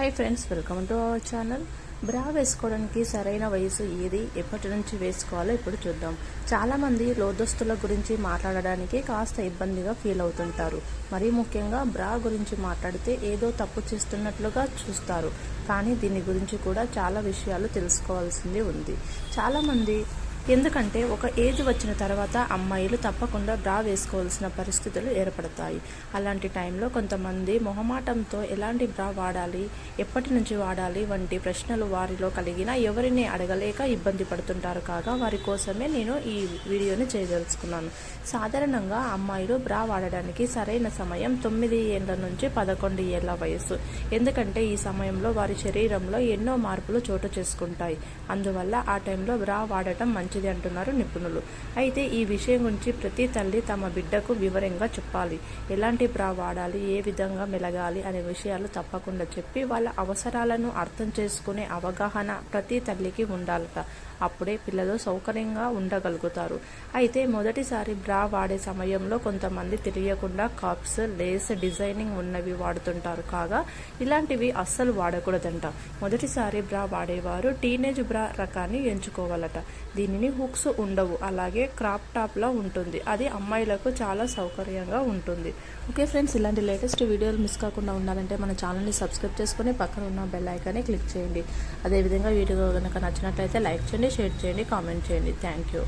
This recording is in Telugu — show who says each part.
Speaker 1: Hi friends welcome to our channel bra వేసుకోవడానికి సరైన వయసు ఏది? ఎప్పటి నుంచి వేసుకోవాలో ఇప్పుడు చూద్దాం. చాలామంది లోదస్తుల గురించి మాట్లాడడానికి కాస్త ఇబ్బందిగా ఫీల్ అవుతుంటారు. మరీ ముఖ్యంగా బ్రా గురించి మాట్లాడితే ఏదో తప్పు చేస్తున్నట్లుగా చూస్తారు. కానీ దీని గురించి కూడా చాలా విషయాలు తెలుసుకోవాల్సింది ఉంది. చాలామంది ఎందుకంటే ఒక ఏజ్ వచ్చిన తర్వాత అమ్మాయిలు తప్పకుండా డ్రా వేసుకోవాల్సిన పరిస్థితులు ఏర్పడతాయి. అలాంటి టైంలో కొంతమంది మొహమాటంతో ఎలాంటి బ్రా వాడాలి ఎప్పటి నుంచి వాడాలి వంటి ప్రశ్నలు వారిలో కలిగినా ఎవరిని అడగలేక ఇబ్బంది పడుతుంటారు. కాగా వారి కోసమే నేను ఈ వీడియోని చేయదలుచుకున్నాను. సాధారణంగా అమ్మాయిలు బ్రా వాడడానికి సరైన సమయం తొమ్మిది ఏళ్ళ నుంచి పదకొండు ఏళ్ళ వయసు ఎందుకంటే ఈ సమయంలో వారి శరీరంలో ఎన్నో మార్పులు చోటు చేసుకుంటాయి. అందువల్ల ఆ టైంలో బ్రా వాడటం మంచి మంచిది అంటున్నారు నిపుణులు. అయితే ఈ విషయం గురించి ప్రతి తల్లి తమ బిడ్డకు వివరంగా చెప్పాలి. ఎలాంటి బ్రా వాడాలి? ఏ విధంగా మెలగాలి? అనే విషయాలు తప్పకుండా చెప్పి వాళ్ళ అవసరాలను అర్థం చేసుకునే అవగాహన ప్రతి తల్లికి ఉండాలట. అప్పుడే పిల్లలు సౌకర్యంగా ఉండగలుగుతారు. అయితే మొదటిసారి బ్రా వాడే సమయంలో కొంతమంది తెలియకుండా కప్స్ లేస్ డిజైనింగ్ ఉన్నవి వాడుతుంటారు. కాగా ఇలాంటివి అస్సలు వాడకూడదంట. మొదటిసారి బ్రా వాడేవారు టీనేజ్ బ్రా రకాన్ని ఎంచుకోవాలట. దీనిని హుక్స్ ఉండవు. అలాగే క్రాప్ టాప్లా ఉంటుంది. అది అమ్మాయిలకు చాలా సౌకర్యంగా ఉంటుంది. ఓకే ఫ్రెండ్స్ ఇలాంటి లేటెస్ట్ వీడియోలు మిస్ కాకుండా ఉండాలంటే మన ఛానల్ని సబ్స్క్రైబ్ చేసుకుని పక్కన ఉన్న బెల్ ఐకాన్ని క్లిక్ చేయండి. అదేవిధంగా వీడియో కనుక నచ్చినట్లయితే లైక్ చేయండి షేర్ చేయండి కామెంట్ చేయండి. Thank you.